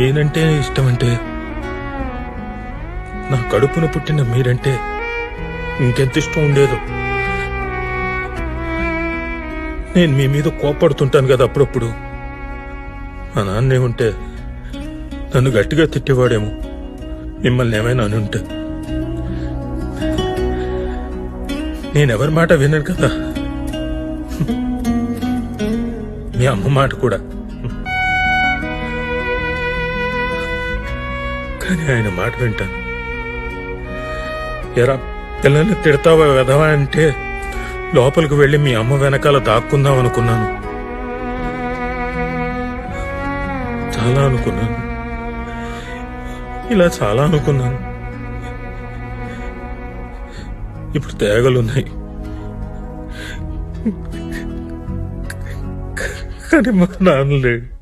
ఏనంటే ఇష్టం అంటే నా కడుపున పుట్టిన మీరంటే ఇంకెంత ఇష్టం ఉండేదో. నేను మీ మీద కోపడుతుంటాను కదా అప్పుడప్పుడు. మా నాన్నే ఉంటే నన్ను గట్టిగా తిట్టేవాడేమో. మిమ్మల్ని ఏమైనా అని ఉంటే. నేనెవరి మాట విన్నాను కదా? మీ అమ్మ మాట కూడా. కానీ ఆయన మాట వింటాను. ఎరా పిల్లల్ని తిడతావా వెధవా అంటే లోపలికి వెళ్ళి మీ అమ్మ వెనకాల దాక్కుందాం అనుకున్నాను. చాలా అనుకున్నాను. ఇలా చాలా అనుకున్నాను. ఇప్పుడు తేగలున్నాయి. కానీ మా నాన్న లేడు